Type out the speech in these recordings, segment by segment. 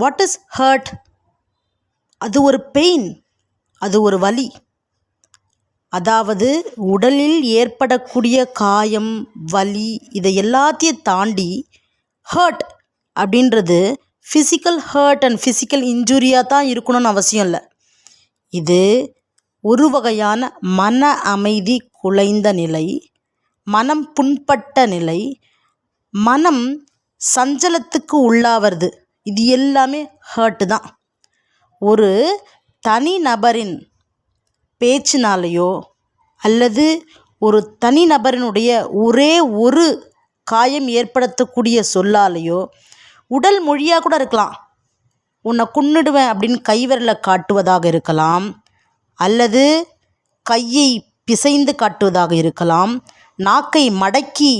What is hurt அது ஒரு pain அது ஒரு வலி. அதாவது உடலில் ஏற்படக்கூடிய காயம் வலி இதை எல்லாத்தையும் தாண்டி ஹர்ட் அப்படின்றது ஃபிசிக்கல் ஹர்ட் அண்ட் ஃபிசிக்கல் இன்ஜுரியாக தான் இருக்கணும்னு அவசியம் இல்லை. இது ஒரு வகையான மன அமைதி குலைந்த நிலை மனம் புண்பட்ட நிலை மனம் சஞ்சலத்துக்கு உள்ளாவது இது எல்லாமே ஹர்ட்டு தான். ஒரு தனி நபரின் பேச்சினாலேயோ அல்லது ஒரு தனி நபரினுடைய ஒரே ஒரு காயம் ஏற்படுத்தக்கூடிய சொல்லாலேயோ உடல் மொழியாக கூட இருக்கலாம். உன்னை குன்னுடுவேன் அப்படின்னு கைவிரலை காட்டுவதாக இருக்கலாம். அல்லது கையை பிசைந்து காட்டுவதாக இருக்கலாம். நாக்கை மடக்கி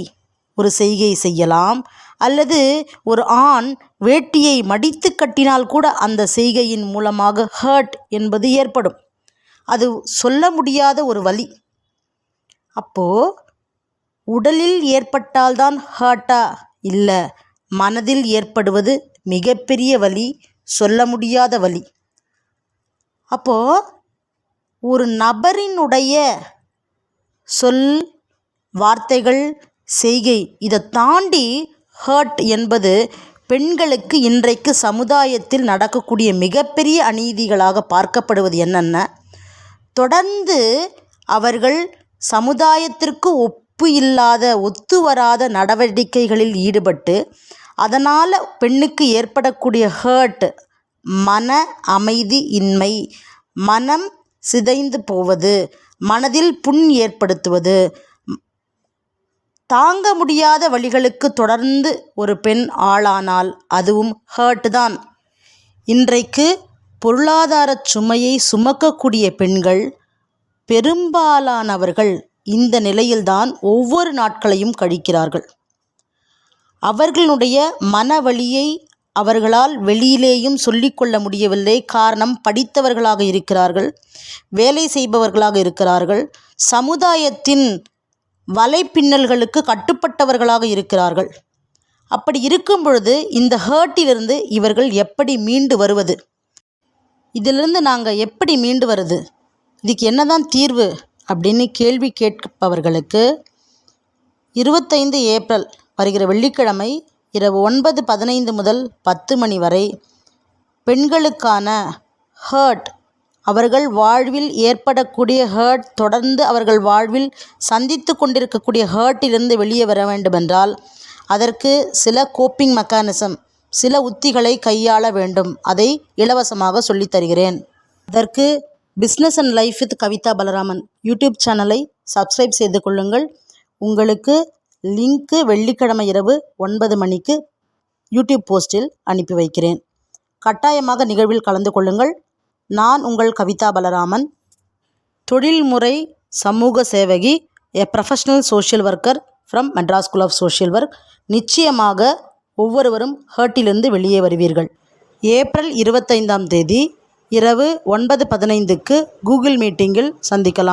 ஒரு செய்கை செய்யலாம். அல்லது ஒரு ஆண் வேட்டியை மடித்து கட்டினால் கூட அந்த செய்கையின் மூலமாக ஹர்ட் என்பது ஏற்படும். அது சொல்ல முடியாத ஒரு வலி. அப்போது உடலில் ஏற்பட்டால்தான் ஹர்ட்டா இல்லை மனதில் ஏற்படுவது மிகப்பெரிய வலி சொல்ல முடியாத வலி. அப்போது ஒரு நபரினுடைய சொல் வார்த்தைகள் செய்கை இதை தாண்டி ஹர்ட் என்பது பெண்களுக்கு இன்றைக்கு சமுதாயத்தில் நடக்கக்கூடிய மிகப்பெரிய அநீதிகளாக பார்க்கப்படுவது என்னென்ன? தொடர்ந்து அவர்கள் சமுதாயத்திற்கு ஒப்பு இல்லாத ஒத்து வராத நடவடிக்கைகளில் ஈடுபட்டு அதனால் பெண்ணுக்கு ஏற்படக்கூடிய ஹர்ட் மன அமைதி இன்மை மனம் சிதைந்து போவது மனதில் புண் ஏற்படுத்துவது தாங்க முடியாத வழிகளுக்கு தொடர்ந்து ஒரு பெண் ஆளானால் அதுவும் ஹர்ட் தான். இன்றைக்கு பொருளாதார சுமையை சுமக்கக்கூடிய பெண்கள் பெரும்பாலானவர்கள் இந்த நிலையில்தான் ஒவ்வொரு நாட்களையும் கழிக்கிறார்கள். அவர்களுடைய மனவழியை அவர்களால் வெளியிலேயும் சொல்லிக்கொள்ள முடியவில்லை. காரணம் படித்தவர்களாக இருக்கிறார்கள் வேலை செய்பவர்களாக இருக்கிறார்கள். சமுதாயத்தின் வலைப்பின்னல்களுக்கு கட்டுப்பட்டவர்களாக இருக்கிறார்கள். அப்படி இருக்கும் பொழுது இந்த ஹேர்ட்டிலிருந்து இவர்கள் எப்படி மீண்டு வருவது? இதிலிருந்து நாங்கள் எப்படி மீண்டு வருது? இதுக்கு என்ன தான் தீர்வு? அப்படின்னு கேள்வி கேட்பவர்களுக்கு இருபத்தைந்து ஏப்ரல் வருகிற வெள்ளிக்கிழமை இரவு ஒன்பது பதினைந்து முதல் பத்து மணி வரை பெண்களுக்கான ஹர்ட் அவர்கள் வாழ்வில் ஏற்படக்கூடிய ஹேர்ட் தொடர்ந்து அவர்கள் வாழ்வில் சந்தித்து கொண்டிருக்கக்கூடிய ஹர்ட்டிலிருந்து வெளியே வர வேண்டுமென்றால் அதற்கு சில கோப்பிங் மெக்கானிசம் சில உத்திகளை கையாள வேண்டும். அதை இலவசமாக சொல்லித் தருகிறேன். அதற்கு business and life with Kavitha Balaraman YouTube சேனலை சப்ஸ்கிரைப் செய்து கொள்ளுங்கள். உங்களுக்கு லிங்க்கு வெள்ளிக்கிழமை இரவு ஒன்பது மணிக்கு யூடியூப் போஸ்ட்டில் அனுப்பி வைக்கிறேன். கட்டாயமாக நிகழ்வில் கலந்து கொள்ளுங்கள். நான் உங்கள் கவிதா பலராமன். தொழில்முறை சமூக சேவகி a professional social worker from Madras school of social work நிச்சயமாக ஒவ்வொருவரும் ஹர்ட்டிலிருந்து வெளியே வருவீர்கள். ஏப்ரல் இருபத்தைந்தாம் தேதி இரவு ஒன்பது பதினைந்துக்கு கூகுள் மீட்டிங்கில் சந்திக்கலாம்.